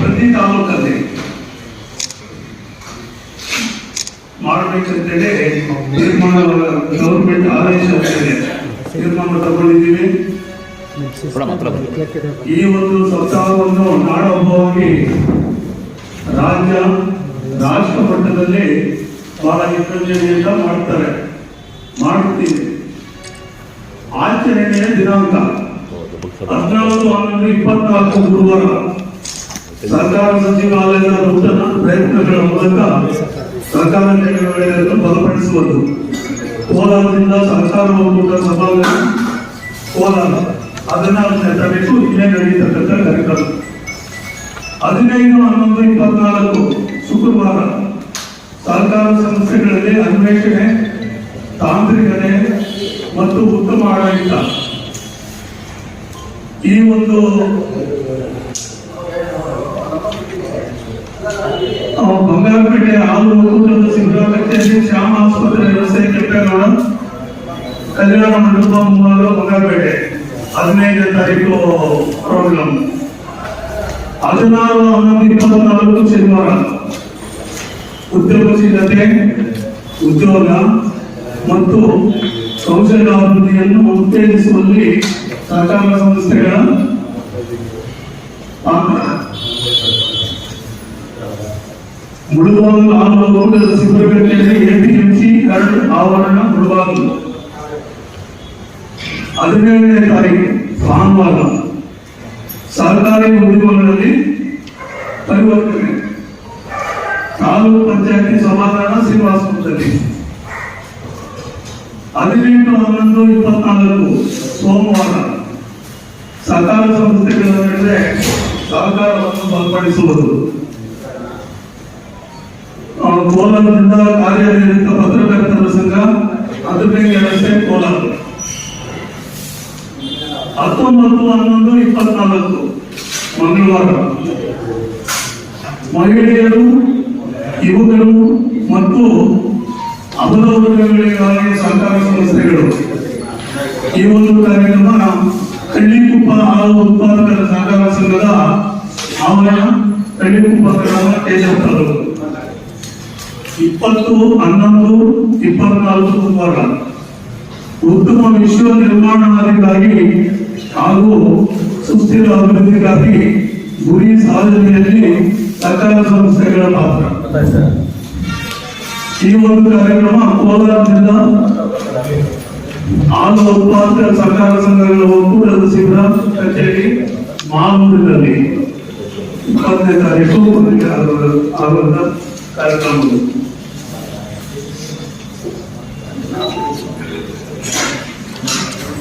ಪ್ರತಿ ತಾಲೂಕಲ್ಲಿ ಮಾಡಬೇಕಂತೇಳಿ ತೀರ್ಮಾನ ಗೌರ್ಮೆಂಟ್ ಆದೇಶ ತೀರ್ಮಾನ ತಗೊಂಡಿದ್ದೀವಿ. ಈ ಒಂದು ಸಪ್ತಾಹವನ್ನು ನಾಡಹಬ್ಬವಾಗಿ ರಾಜ್ಯ ರಾಷ್ಟ್ರ ಮಟ್ಟದಲ್ಲಿ ಬಹಳ ವಿಸರ್ಜನೆಯಿಂದ ಮಾಡ್ತಾರೆ ಮಾಡ್ತೀವಿ ಆಚರಣೆಯ ದಿನಾಂಕ. ಹದಿನಾಲ್ಕು ಹನ್ನೊಂದು, ಇಪ್ಪತ್ನಾಲ್ಕು ಗುರುವಾರ ಸರ್ಕಾರ ಸಚಿವಾಲಯದ ನೂತನ ಪ್ರಯತ್ನಗಳ ಮೂಲಕ ಸರ್ಕಾರ ಕಾರ್ಯಗಳನ್ನು ಬಲಪಡಿಸುವುದು ಕೋಲಾರದಿಂದ ಸರ್ಕಾರ ಒಕ್ಕೂಟ ಸಭಾಂಗಣ ಕೋಲಾರ ಹದಿನಾಲ್ಕನೇ ತಾರೀಕು ಇಲ್ಲೇ ನಡೆಯತಕ್ಕಂಥ ಕಾರ್ಯಕ್ರಮ. ಹದಿನೈದು, ಹನ್ನೊಂದು, ಇಪ್ಪತ್ನಾಲ್ಕು ಶುಕ್ರವಾರ ಸರ್ಕಾರ ಸಂಸ್ಥೆಗಳಲ್ಲಿ ಅನ್ವೇಷಣೆ, ತಾಂತ್ರಿಕತೆ ಮತ್ತು ಉತ್ತಮ ಆಡಳಿತ ಈ ಒಂದು ಬಂಗಾರಪೇಟೆ ಹಾಲು ಒಕ್ಕೂಟದ ಕಚೇರಿ ಶ್ಯಾಮ ಆಸ್ಪತ್ರೆ ವ್ಯವಸ್ಥೆ ಕೆಂಪೇಗೌಡ ಕಲ್ಯಾಣ ಮಂಟಪ ಮೂವರು ಬಂಗಾರಪೇಟೆ. ಹದಿನೈದನೇ ತಾರೀಕು ಪ್ರೋಗ್ರಾಮ್ ಹದಿನಾರು ಹನ್ನೊಂದು ಇಪ್ಪತ್ನಾಲ್ಕು ಶನಿವಾರ. ಉದ್ಯಮಶೀಲತೆ ಉದ್ಯೋಗ ಮತ್ತು ಕೌಶಲ್ಯಾಭಿವೃದ್ಧಿಯನ್ನು ಉತ್ತೇಜಿಸುವಲ್ಲಿ ಸಹಕಾರ ಸಂಸ್ಥೆಗಳ ಪಾತ್ರ ಮುಳುಬಾಗಿಲು ಹಾಲು ಒಕ್ಕೂಟದ ಸಿಬ್ಬಂದಿಯಲ್ಲಿ ಎಪಿಎಂಸಿ ಎರಡು ಆವರಣ ಮುಳುಬಾಗಿಲು ಹದಿನೇಳನೇ ತಾರೀಕು ಭಾನುವಾರ ಸರ್ಕಾರಿ ಉದ್ಯೋಗಗಳಲ್ಲಿ ಪರಿವರ್ತನೆ ತಾಲೂಕು ಪಂಚಾಯತಿ ಸಮಾಧಾನ ಶ್ರೀನಿವಾಸಪುರದಲ್ಲಿ ಹದಿನೆಂಟು ಹನ್ನೊಂದು ಇಪ್ಪತ್ನಾಲ್ಕು ಸೋಮವಾರ ಸರ್ಕಾರ ಸಂಸ್ಥೆಗಳ ನಡುವೆ ಸಹಕಾರವನ್ನು ಬಲಪಡಿಸುವುದು. ಕೋಲಾರದಿಂದ ಕಾರ್ಯನಿರತ ಪತ್ರಕರ್ತರ ಸಂಘ ಅದಕ್ಕೆ ರಸ್ತೆ ಕೋಲಾರ. ಹತ್ತೊಂಬತ್ತು, ಹನ್ನೊಂದು, ಇಪ್ಪತ್ನಾಲ್ಕು ಮಂಗಳವಾರ. ಮಹಿಳೆಯರು, ಯುವಕರು ಮತ್ತು ಅಪದವರ್ಗಗಳಿಗಾಗಿ ಸಹಕಾರ ಸಂಸ್ಥೆಗಳು. ಈ ಒಂದು ಕಾರ್ಯಕ್ರಮ ಕಳ್ಳಿಕುಪ್ಪ ಹಾಲು ಉತ್ಪಾದಕರ ಸಹಕಾರ ಸಂಘದ ಆವರಣ ಹಳ್ಳಿಕುಪ್ಪ ಗ್ರಾಮ ತಾಲೂಕು ಇಪ್ಪತ್ತು, ಹನ್ನೊಂದು, ಇಪ್ಪತ್ನಾಲ್ಕು ಗುರುವಾರ ಉತ್ತಮ ವಿಶ್ವ ನಿರ್ಮಾಣಕ್ಕಾಗಿ ಹಾಗೂ ಸುಸ್ಥಿರ ಅಭಿವೃದ್ಧಿಗಾಗಿ ಗುರಿ ಸಾಧನೆಯಲ್ಲಿ ಸರ್ಕಾರ ಸಂಸ್ಥೆಗಳ ಪಾತ್ರ. ಈ ಒಂದು ಕಾರ್ಯಕ್ರಮ ಕೋಲಾರದಿಂದ ಹಾಲು ಉತ್ಪಾದಕ ಸಹಕಾರ ಸಂಘಗಳ ಒಕ್ಕೂಟದ ಶಿಬಿರ ಕಚೇರಿ ಮಾಲೂರಿನಲ್ಲಿ ಇಪ್ಪತ್ತನೇ ತಾರೀಕು ಆಗುವಂತ ಕಾರ್ಯಕ್ರಮಗಳು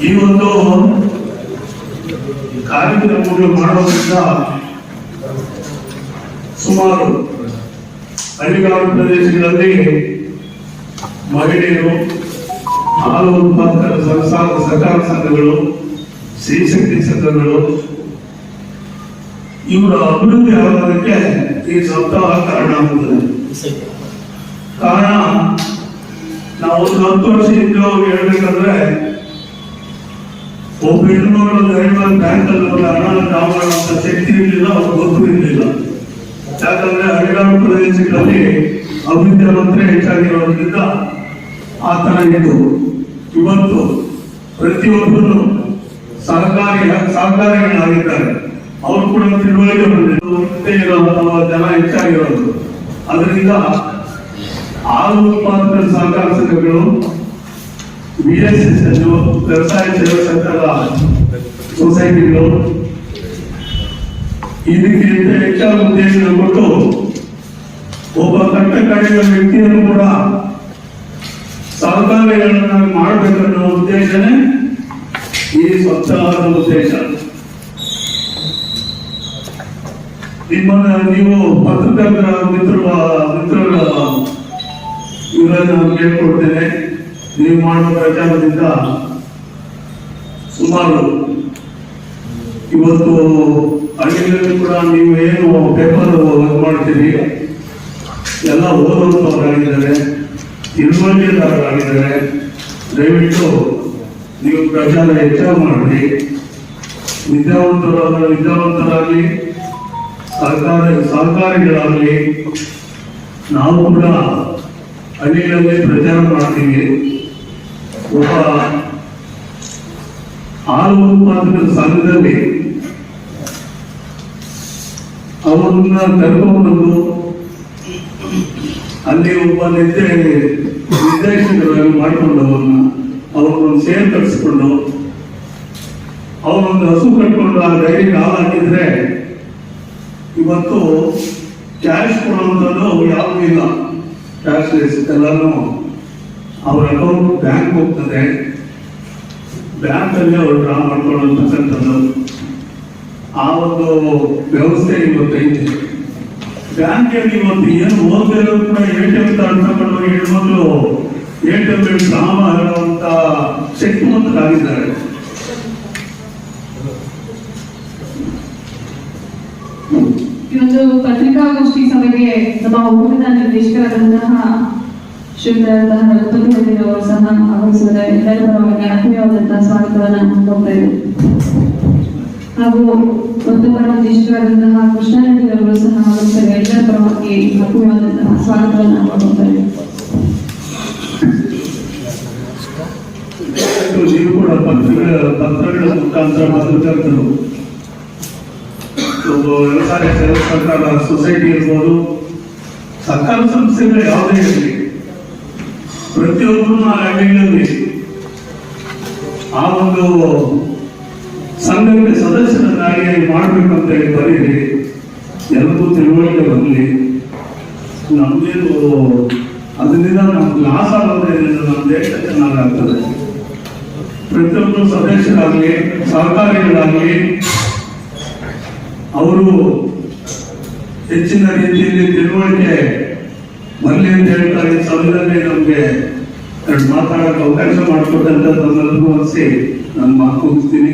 ಈ ಒಂದು ಕಾರ್ಯಕ್ರಮಗಳು ಮಾಡೋದ್ರಿಂದ ಸುಮಾರು ಹಳ್ಳಿಗಾಡು ಪ್ರದೇಶಗಳಲ್ಲಿ ಮಹಿಳೆಯರು ಹಾಲು ಉತ್ಪಾದಕರ ಸಹಕಾರ ಸಂಘಗಳು ಸ್ತ್ರೀಶಕ್ತಿ ಸಂಘಗಳು, ಇವರ ಅಭಿವೃದ್ಧಿ ಆಗೋದಕ್ಕೆ ಈ ಸಪ್ತಾಹ ಕಾರಣ ಆಗುತ್ತದೆ ಕಾರಣ, ನಾವು ಒಂದು ಹತ್ತು ವರ್ಷ ಹೋಗಿ ಹೇಳ್ಬೇಕಂದ್ರೆ ಒಬ್ಬ ಹೆಣ್ಮಗಳು ಗೈಡ್ಮನ್ ಬ್ಯಾಂಕ್ ಅಲ್ಲಿ ಒಂದು ಹಣ ಡ್ರಾ ಶಕ್ತಿ ಇರಲಿಲ್ಲ, ಅವ್ರ ಗೊತ್ತು ಇರಲಿಲ್ಲ. ಯಾಕಂದ್ರೆ ಹಳ್ಳಿಗಾಡು ಪ್ರದೇಶಗಳಲ್ಲಿ ಅಭಿವೃದ್ಧಿ ಮಂತ್ರಿ ಹೆಚ್ಚಾಗಿರೋದ್ರಿಂದ ಆ ತರ ಇತ್ತು ಇವತ್ತು ಪ್ರತಿಯೊಬ್ಬರು ಸರ್ಕಾರಿ ಸಹಕಾರಿಗಳಾಗಿದ್ದಾರೆ. ಅವರು ಕೂಡ ತಿಳುವಳಿಕೆ ಬಂದಿದ್ದು ಮುಂದೆ ಇರುವಂತಹ ಜನ ಹೆಚ್ಚಾಗಿರೋದು. ಅದರಿಂದ ಹಾಲು ಉತ್ಪಾದಕರ ಸಹಕಾರ ಸಂಘಗಳು ಬಿಎಸ್ಎಸ್ ವ್ಯವಸಾಯ ಸೇವಾ ಸಂಘದ ಸೊಸೈಟಿಗಳು ಇದಕ್ಕಿಂತ ಹೆಚ್ಚಾದ ಉದ್ದೇಶ ಕೊಟ್ಟು ಒಬ್ಬ ಕಟ್ಟ ಕಡೆಯ ವ್ಯಕ್ತಿಯನ್ನು ಕೂಡ ಸಹಕಾರಿಗಳನ್ನ ಮಾಡಬೇಕನ್ನೋ ಉದ್ದೇಶನೇ ಈ ಸ್ವಚ್ಛವಾದ ಉದ್ದೇಶ ನಿಮ್ಮನ್ನ ನೀವು ಪತ್ರಕರ್ತರ ಮಿತ್ರ ಮಿತ್ರರ ಇವರನ್ನು ನಾನು ಕೇಳ್ಕೊಡ್ತೇನೆ ನೀವು ಮಾಡುವ ಪ್ರಚಾರದಿಂದ ಸುಮಾರು ಇವತ್ತು ಹಳ್ಳಿಗಳಲ್ಲಿ ಕೂಡ ನೀವು ಏನು ಪೇಪರ್ ಮಾಡ್ತೀರಿ? ಎಲ್ಲ ಓದುವಂತವರಾಗಿದ್ದಾರೆ ತಿಳುವಳಿಕೆದಾರರಾಗಿದ್ದಾರೆ ದಯವಿಟ್ಟು ನೀವು ಪ್ರಚಾರ ಹೆಚ್ಚಾಗಿ ಮಾಡಿ ವಿದ್ಯಾವಂತರಾದ ವಿದ್ಯಾವಂತರಾಗಲಿ, ಸರ್ಕಾರ, ಸಹಕಾರಿಗಳಾಗಲಿ, ನಾವು ಕೂಡ ಹಳ್ಳಿಗಳಲ್ಲಿ ಪ್ರಚಾರ ಮಾಡ್ತೀವಿ. ಒಬ್ಬ ಹಾಲು ಉತ್ಪಾದಕರ ಸಂಘದಲ್ಲಿ ಅವರನ್ನ ಕರ್ಕೊಂಡ್ಬಂದು ಅಲ್ಲಿ ಒಬ್ಬ ನಿದ್ದೆ ನಿರ್ದೇಶಕರಾಗಿ ಮಾಡಿಕೊಂಡವನ್ನ ಅವ್ರನ್ನೊಂದು ಸೇರ್ ಕಳಿಸ್ಕೊಂಡು ಅವನೊಂದು ಹಸು ಕಟ್ಕೊಂಡು ಆ ಡೈರಿಗೆ ಹಾಲು ಹಾಕಿದ್ರೆ ಇವತ್ತು ಕ್ಯಾಶ್ ಕೊಡುವಂಥದ್ದು ಯಾವುದೂ ಇಲ್ಲ. ಕ್ಯಾಶ್ ಲೆಸ್ ಎಲ್ಲಾನು ಅವ್ರ ಅಕೌಂಟ್ ಬ್ಯಾಂಕ್ ಹೋಗ್ತದೆ. ಬ್ಯಾಂಕ್ ಅಲ್ಲಿ ಅವ್ರು ಡ್ರಾ ಮಾಡ್ಕೊಳ್ಳೋತಕ್ಕಂಥದ್ದು ಆ ಒಂದು ವ್ಯವಸ್ಥೆ ಇವತ್ತು ಐತೆ ಬ್ಯಾಂಕಲ್ಲಿ ಇವತ್ತು ಏನು ಓದಲು ಕೂಡ ಎ ಟಿ ಎಂ ಕಾರ್ಡ್ ತಗೊಂಡು ಹೆಣ್ಮಕ್ಳು ಎ ಟಿ ಎಂ ಸಹ ಮಾಡುವಂತ ಶಕ್ತಿವಂತರಾಗಿದ್ದಾರೆ ಈ ಒಂದು ಪತ್ರಿಕಾಗೋಷ್ಠಿ ಸಭೆಗೆ ನಮ್ಮ ಊರಿನ ನಿರ್ದೇಶಕರಾದಂತಹ ಶ್ರೀಮಂತಹ ರಘುಪತಿ ಹಳ್ಳಿ ಅವರು ಸಹ ಆಗಮಿಸಿದರೆ ಎಲ್ಲರ ಪರವಾಗಿ ಆತ್ಮೀಯವಾದಂತಹ ಸ್ವಾಗತವನ್ನು ಹೋಗ್ತಾ ಇದೆ ಹಾಗೂ ಒಂದು ನಿರ್ದೇಶಕರಾದಂತಹ ಕೃಷ್ಣ ರೆಡ್ಡಿ ಅವರು ಸಹ ಆಗುತ್ತಾರೆ ಎಲ್ಲರ ಪರವಾಗಿ ಸ್ವಾಗತವನ್ನು ಮಾಡುತ್ತಾರೆ ಕೂಡ ಪತ್ರಗಳ ಪತ್ರಗಳ ಮುಖಾಂತರ ಸರ್ಕಾರ ಸೊಸೈಟಿ ಇರ್ಬೋದು, ಸರ್ಕಾರ ಸಂಸ್ಥೆಗಳು ಯಾವುದೇ ಇರಲಿ ಪ್ರತಿಯೊಬ್ಬರು ಹಳ್ಳಿಗಳಲ್ಲಿ ಆ ಒಂದು ಸಂಘಕ್ಕೆ ಸದಸ್ಯರನ್ನಾಗಿ ಮಾಡ್ಬೇಕಂತ ಹೇಳಿ ಬರೀರಿ ಎಲ್ಲರಿಗೂ ತಿಳುವಳಿಕೆ ಬರಲಿ ನಮ್ದೇನು, ಅದರಿಂದ ನಮ್ಗೆ ಲಾಸ್ ಆಗೋದ್ರಿಂದ ನಮ್ಮ ದೇಶ ಚೆನ್ನಾಗಾಗ್ತದೆ ಪ್ರತಿಯೊಬ್ಬರು ಸದಸ್ಯರಾಗಲಿ, ಸಹಕಾರಿಗಳಾಗಲಿ, ಅವರು ಹೆಚ್ಚಿನ ರೀತಿಯಲ್ಲಿ ತಿಳುವಳಿಕೆ ಬರಲಿ ಅಂತ ಹೇಳ್ತಾ ಈ ಸಮಯದಲ್ಲಿ ನಮಗೆ ಎರಡು ಮಾತಾಡೋಕೆ ಅವಕಾಶ ಮಾಡಿಕೊಟ್ಟಂತ ತಮ್ಮೆಲ್ಲರಿಗೂ ಅನಿಸಿ ನಾನು ಮಾತು ಮುಗಿಸ್ತೀನಿ.